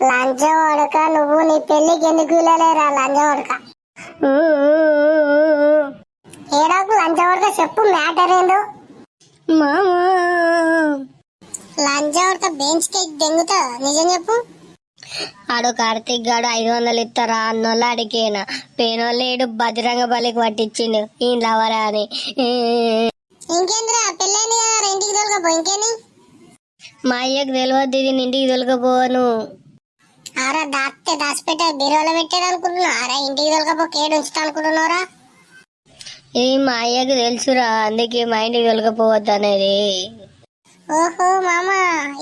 లంచ వడక నువ్వు నీ పెళ్ళికి ఎందుకు వెళ్ళలేరా? లంచ వడక. ఏడాకు లంచ వడక చెప్పు మ్యాటర్ ఏందో? మామా. లంచ వడక బెంచ్ కేక్ దెంగుతా నిజం చెప్పు. ఆడు కార్తీక్ గాడు ఐదు వందలు ఇస్తారా అన్నోళ్ళు అడిగేనా. పేనోళ్ళేడు బజరంగ బలికి పట్టించిండు. ఈ లవరా అని. ఇంకేంద్రా పెళ్ళైంది కదా ఇంటికి తోలుకపో ఇంకేని మా అయ్యకు తెలియదు ఇది ఇంటికి తొలకపోను. ఆరా దాస్తే దాచిపెట్టే బీరోలో పెట్టాడు అనుకుంటున్నా ఆరా ఇంటికి తోలుకపో కేడు ఉంచుతా అనుకుంటున్నారా ఇది మా అయ్యకు తెలుసురా అందుకే మా ఇంటికి తొలకపోవద్దు అనేది. ఓహో మామ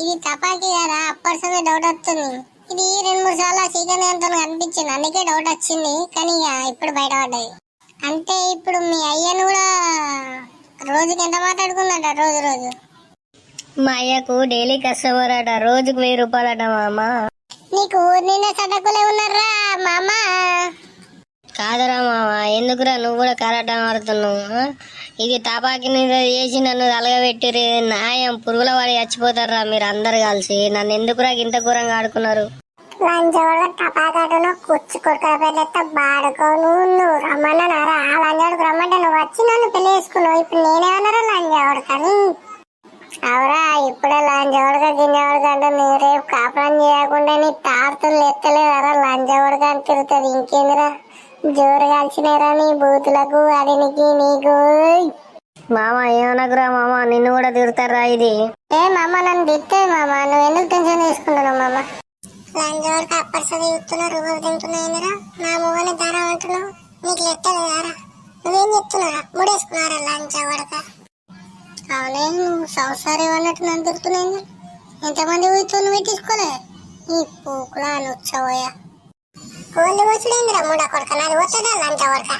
ఇది తపాకి కదా అప్పటి సమయం డౌట్ వస్తుంది. ఇది రెండు మూడు సార్లు సీకన్ అంతా కనిపించింది. అందుకే డౌట్ వచ్చింది. కానీ ఇక ఇప్పుడు బయటపడ్డది అంటే ఇప్పుడు మీ అయ్యను కూడా రోజుకి ఎంత మాట్లాడుకుందట? రోజు రోజు. మా అయ్యకు డైలీ కస్టమర్ అట రోజుకు వెయ్యి రూపాయలు అట మామ. నీకు ఊరి నిండా సటకులే ఉన్నారా మామ? కాదరా మామ ఎందుకురా నువ్వు కూడా కరాటం ఆడుతున్నావు? ఇది టపాకి చేసి నన్ను తలగబెట్టిరి న్యాయం పురుగుల వాడి చచ్చిపోతారా మీరు అందరు కలిసి? నన్ను ఎందుకురా ఇంత ఘోరంగా ఆడుకున్నారు? బాడుకోను రమ్మన్నారా రమ్మంటే నువ్వు వచ్చి నన్ను పెళ్ళి చేసుకున్నావు. ఇప్పుడు నేనేమన్నారా లంచోడు కానీ అవురా ఇప్పుడే లంచోడుగా గిన్నెవాడుగా అంటే రేపు కాపురం చేయకుండా నీ తాడుతులు ఎత్తలేదరా లంచోడుగా అని తిరుగుతుంది. ఇంకేందిరా? జోరు కలిసినారా నీ బూతులకు అడినికి నీకు. మామ ఏమనకురా మామ నిన్ను కూడా తిడతారా ఇది? ఏ మామ నన్ను తిట్టే మామ నువ్వు ఎందుకు టెన్షన్ తీసుకుంటున్నావు మామ? లంచోడికి అప్పర్సది చూస్తున్నారు రూపాయలు తింటున్నాయిరా నా మొగని ధర అంటున్నావు? నీకు లెక్కలేదారా నువ్వేం చెప్తున్నారా ముడేసుకున్నారా లంచ్ వడక అవునే నువ్వు సంసారం అన్నట్టు నన్ను తిరుగుతున్నాయి ఎంతమంది ఊరితో నువ్వు తీసుకోలే ఈ పూకులా వచ్చావోయా కోళ్ళు వచ్చుడేంద్రా మూడా కొడక నాది వచ్చదా లంచ వడక